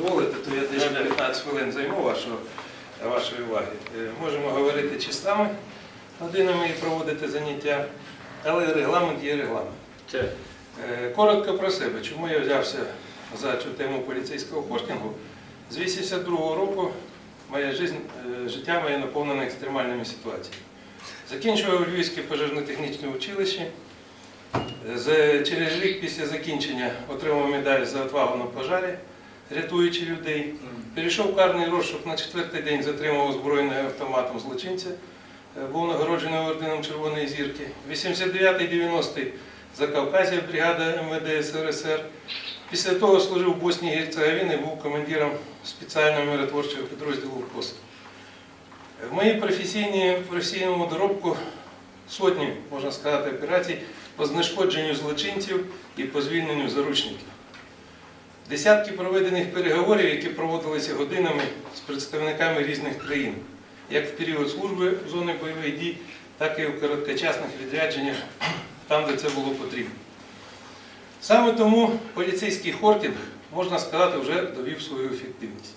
дозволите, то я десь 15 хвилин займу вашого, вашої уваги. Е, Можемо говорити часами годинами і проводити заняття, але регламент є регламент. Е, Коротко про себе. Чому я взявся за цю тему поліцейського хостингу? З 82-го року моя жизнь, е, життя моє наповнене екстремальними ситуаціями. Закінчував Львівське пожежно-технічне училище. Через рік після закінчення отримав медаль за отвагу на пожарі, рятуючи людей. Перейшов карний розшук на четвертий день, затримав озброєним автоматом злочинця. Е, Був нагороджений орденом Червоної зірки. 89-90 Закавказія, бригада МВД СРСР. Після того служив в Боснії і Герцеговіні, був командиром спеціального миротворчого підрозділу КОС. В моїй професійному доробку сотні, можна сказати, операцій по знешкодженню злочинців і по звільненню заручників. Десятки проведених переговорів, які проводилися годинами з представниками різних країн, як в період служби в зоні бойових дій, так і в короткочасних відрядженнях, там, де це було потрібно. Саме тому поліцейський хортинг, можна сказати, вже довів свою ефективність.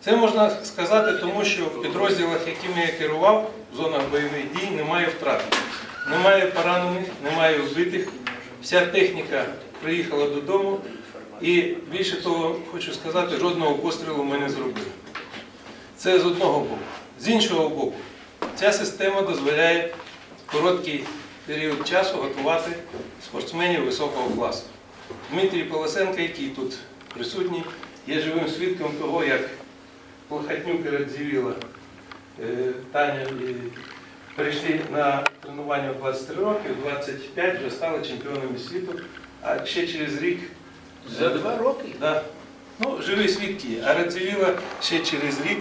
Це можна сказати, тому що в підрозділах, якими я керував, в зонах бойових дій, немає втрат, немає поранених, немає вбитих. Вся техніка приїхала додому, і більше того, хочу сказати, жодного пострілу ми не зробили. Це з одного боку. З іншого боку, ця система дозволяє короткий період часу готувати спортсменів високого класу. Дмитрій Полосенко, який тут присутній, є живим свідком того, як Плохотнюк і Радзівіла е, Таня і прийшли на тренування в 23 роки, в 25 вже стали чемпіонами світу, а ще через рік за два роки. Да. Ну, живі свідки. А Радзивіла ще через рік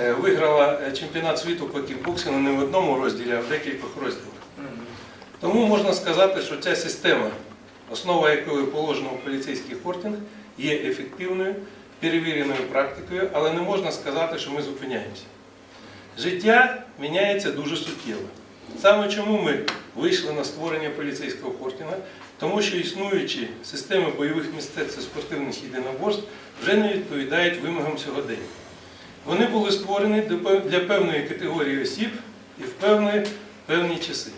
е, виграла е, чемпіонат світу по кікбоксингу не в одному розділі, а в декількох розділах. Тому можна сказати, що ця система, основа якої положена у поліцейський хортинг, є ефективною, перевіреною практикою, але не можна сказати, що ми зупиняємося. Життя міняється дуже суттєво. Саме чому ми вийшли на створення поліцейського хортинга, тому що існуючі системи бойових мистецтв і спортивних єдиноборств вже не відповідають вимогам сьогодення. Вони були створені для певної категорії осіб і в певні, певні часи.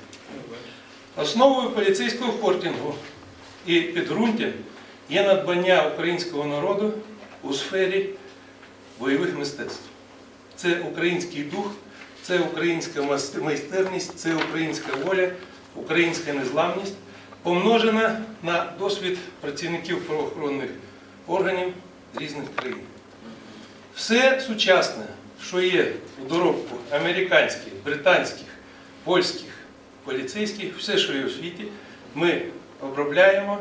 Основою поліцейського хортингу і підґрунтя є надбання українського народу у сфері бойових мистецтв. Це український дух, це українська майстерність, це українська воля, українська незламність, помножена на досвід працівників правоохоронних органів різних країн. Все сучасне, що є у доробку американських, британських, польських, поліцейських, все, що є у світі, ми обробляємо,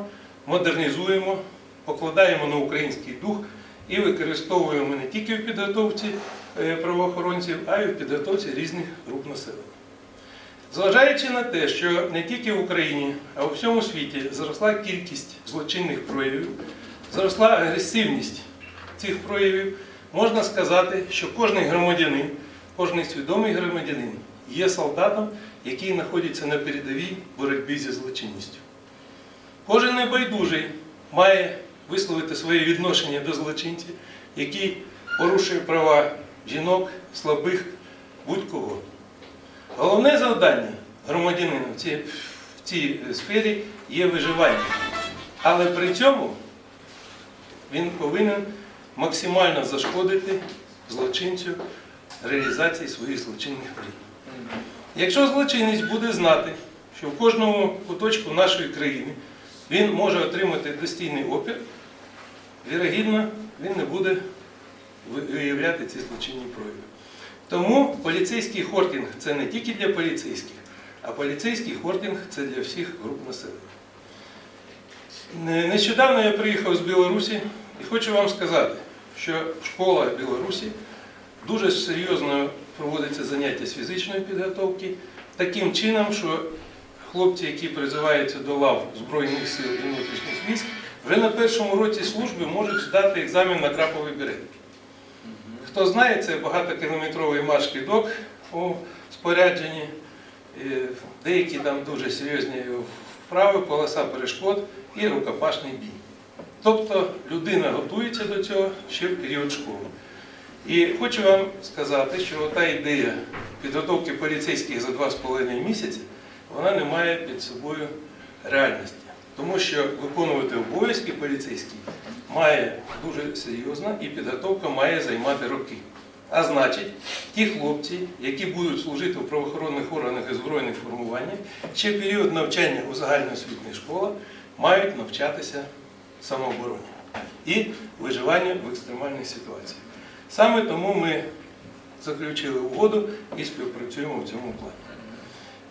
модернізуємо, покладаємо на український дух і використовуємо не тільки в підготовці е, правоохоронців, а й в підготовці різних груп населення. Зважаючи на те, що не тільки в Україні, а у всьому світі зросла кількість злочинних проявів, зросла агресивність цих проявів, можна сказати, що кожен громадянин, кожен свідомий громадянин є солдатом, який знаходиться на передовій боротьбі зі злочинністю. Кожен небайдужий має висловити своє відношення до злочинців, який порушує права жінок, слабих, будь-кого. Головне завдання громадянина в цій, в цій сфері є виживання. Але при цьому він повинен максимально зашкодити злочинцю реалізації своїх злочинних мрій. Якщо злочинець буде знати, що в кожному куточку нашої країни він може отримати достійний опір, вірогідно, він не буде виявляти ці злочинні прояви. Тому поліцейський хортинг це не тільки для поліцейських, а поліцейський хортинг це для всіх груп населення. Нещодавно я приїхав з Білорусі і хочу вам сказати, що школа Білорусі дуже серйозно проводиться заняття з фізичної підготовки таким чином, що хлопці, які призиваються до лав Збройних сил і внутрішніх військ, вже на першому році служби можуть здати екзамен на краповий берет. Хто знає, це багатокілометровий марш кидок у спорядженні, деякі там дуже серйозні вправи, полоса перешкод і рукопашний бій. Тобто людина готується до цього ще в період школи. І хочу вам сказати, що та ідея підготовки поліцейських за 2,5 місяці, вона не має під собою реальності. Тому що виконувати обов'язки поліцейські має дуже серйозно і підготовка має займати роки. А значить, ті хлопці, які будуть служити в правоохоронних органах і збройних формуваннях, ще період навчання у загальноосвітніх школах мають навчатися самообороні і виживанню в екстремальних ситуаціях. Саме тому ми заключили угоду і співпрацюємо в цьому плані.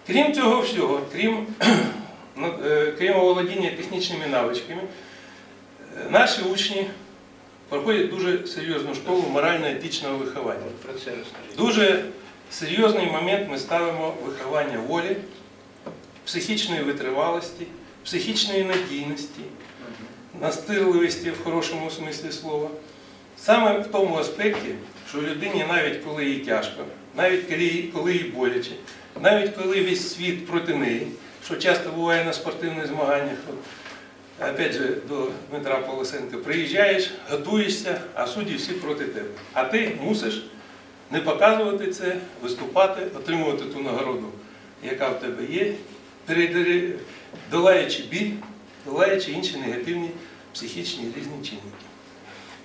Крім цього всього, крім, е, крім оволодіння технічними навичками, наші учні проходять дуже серйозну школу морально-етичного виховання. Дуже серйозний момент ми ставимо виховання волі, психічної витривалості, психічної надійності, настирливості в хорошому смислі слова. Саме в тому аспекті, що людині навіть коли їй тяжко, навіть коли їй боляче, навіть коли весь світ проти неї, що часто буває на спортивних змаганнях. Опять же, до Дмитра Полосенка приїжджаєш, готуєшся, а судді всі проти тебе. А ти мусиш не показувати це, виступати, отримувати ту нагороду, яка в тебе є, долаючи біль, долаючи інші негативні психічні різні чинники.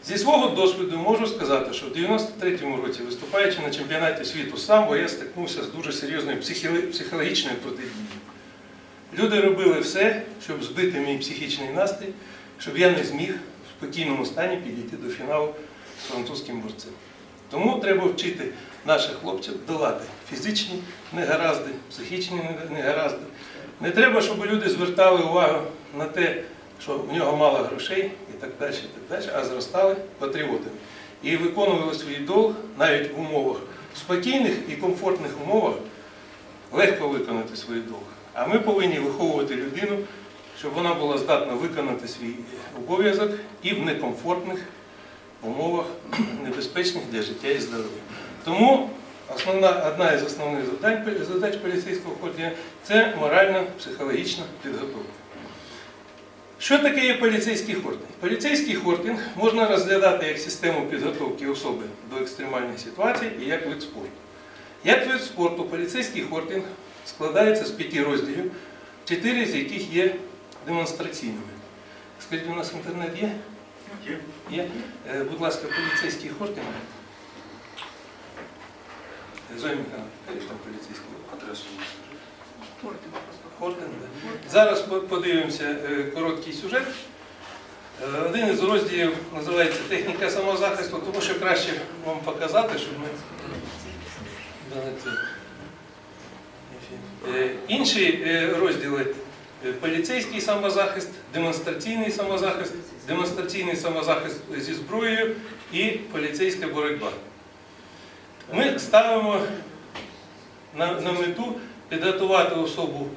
Зі свого досвіду можу сказати, що в 93-му році, виступаючи на чемпіонаті світу самбо, я стикнувся з дуже серйозною психологічною протидією. Люди робили все, щоб збити мій психічний настрій, щоб я не зміг в спокійному стані підійти до фіналу з французьким борцем. Тому треба вчити наших хлопців долати фізичні негаразди, психічні негаразди. Не треба, щоб люди звертали увагу на те, що в нього мало грошей і так далі, і так далі, а зростали патріотами. І виконували свій долг навіть в умовах спокійних і комфортних умовах легко виконати свій долг. А ми повинні виховувати людину, щоб вона була здатна виконати свій обов'язок і в некомфортних умовах, небезпечних для життя і здоров'я. Тому основна, одна із основних завдань, задач поліцейського ордена – це морально-психологічна підготовка. Що таке є поліцейський хортинг? Поліцейський хортинг можна розглядати як систему підготовки особи до екстремальних ситуацій і як вид спорту. Як вид спорту, поліцейський хортинг складається з п'яти розділів, чотири з яких є демонстраційними. Скажіть, у нас інтернет є? Є. Є. Е, Будь ласка, поліцейський хортинг. Зоя Михайловна, там поліцейський Адресу. Хортинг, да. Зараз подивимося е, короткий сюжет. Е, Один із розділів називається Техніка самозахисту, тому що краще вам показати, щоб ми дали це. Е, Інші е, розділи е, поліцейський самозахист, демонстраційний самозахист, демонстраційний самозахист зі зброєю і поліцейська боротьба. Ми ставимо на, на мету підготувати особу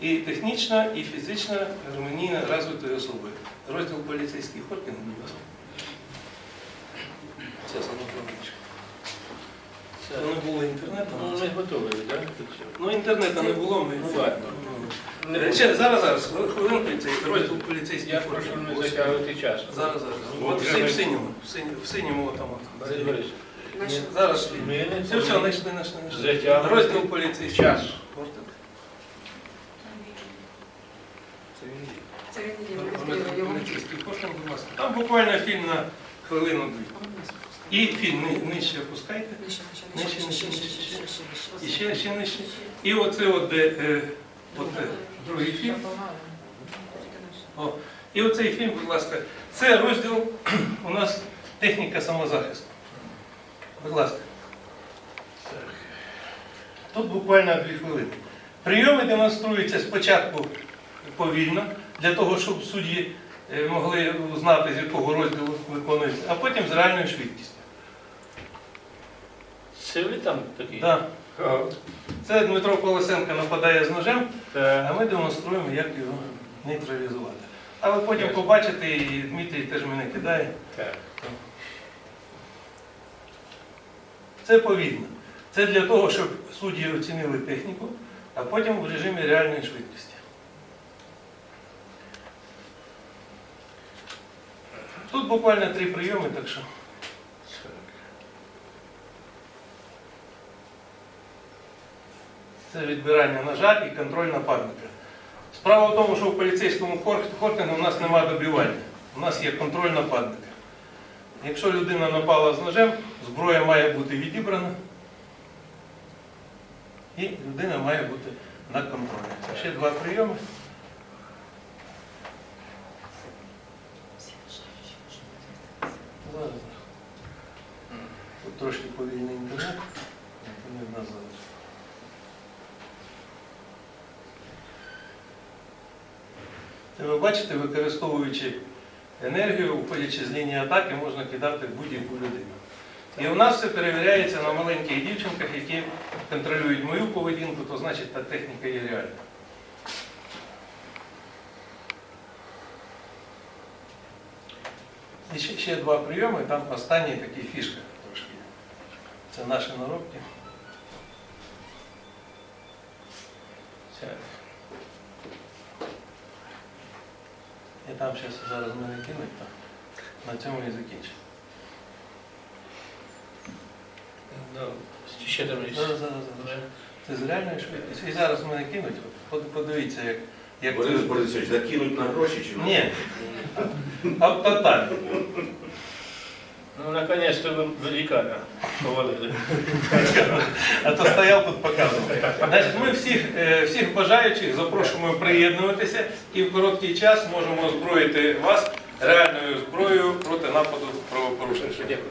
і технічно, і фізично гармонійно розвитою особою. Розділ поліцейських органів, будь ласка. Зараз, одну хвилиночку. Це- Ну, Не було інтернету. Ну, ми готові, так? Ну, інтернету не було, ми. Ну, ладно. Не Е. Ще, зараз, зараз, хвилинку, цей розділ поліцейських Я прошу не затягувати час. Зараз, зараз. От в вже в синьому, в синьому, в синьому там. от. Зараз. ми не Все, все, знайшли, знайшли, знайшли. Розділ поліцейських час. Це він є. Поліцейський. Там буквально фільм на хвилину-дві. І фільм нижче опускайте. Нижче, нижче, Нижче, нижче, нижче, нижче, нижче, нижче, І ще, ще нижче. І оце от де, е, от, е, другий фільм. О, і оцей фільм, будь ласка, це розділ у нас техніка самозахисту. Будь ласка. Тут буквально дві хвилини. Прийоми демонструються спочатку повільно, для того, щоб судді е, могли знати, з якого розділу виконується, а потім з реальною швидкістю. Це там такі? Да. Це Дмитро Колосенко нападає з ножем, а ми демонструємо, як його нейтралізувати. Але потім побачите, і Дмитрій теж мене кидає. Так. Це повільно. Це для того, щоб судді оцінили техніку, а потім в режимі реальної швидкості. Тут буквально три прийоми, так що. Це відбирання ножа і контроль нападника. Справа в тому, що в поліцейському хор- хортингу у нас немає добивання. У нас є контроль нападника. Якщо людина напала з ножем, зброя має бути відібрана і людина має бути на контролі. Ще два прийоми. Тут трошки повільний. Інтернет нас зараз. Та Ви бачите, використовуючи енергію, виходячи з лінії атаки, можна кидати будь-яку людину. І у нас все перевіряється на маленьких дівчинках, які контролюють мою поведінку, то значить та техніка є реальна. І ще, ще два прийоми, там останній такий фішка трошки. Це наші наробки. Це. Там зараз, зараз мене кинуть, так. На цьому і закінчимо. Ну, ще там є. Зараз, зараз, зараз. Це з реальної швидкості. І зараз мене кинуть. От подивіться, як, як Борис Борисович, закинуть на гроші чи Ні. А тотально. Ну, наконец-то ви великана повалили. А то стояв тут показував. Значить, ми всіх, е, всіх бажаючих запрошуємо приєднуватися і в короткий час можемо озброїти вас реальною зброєю проти нападу правопорушників. Дякую.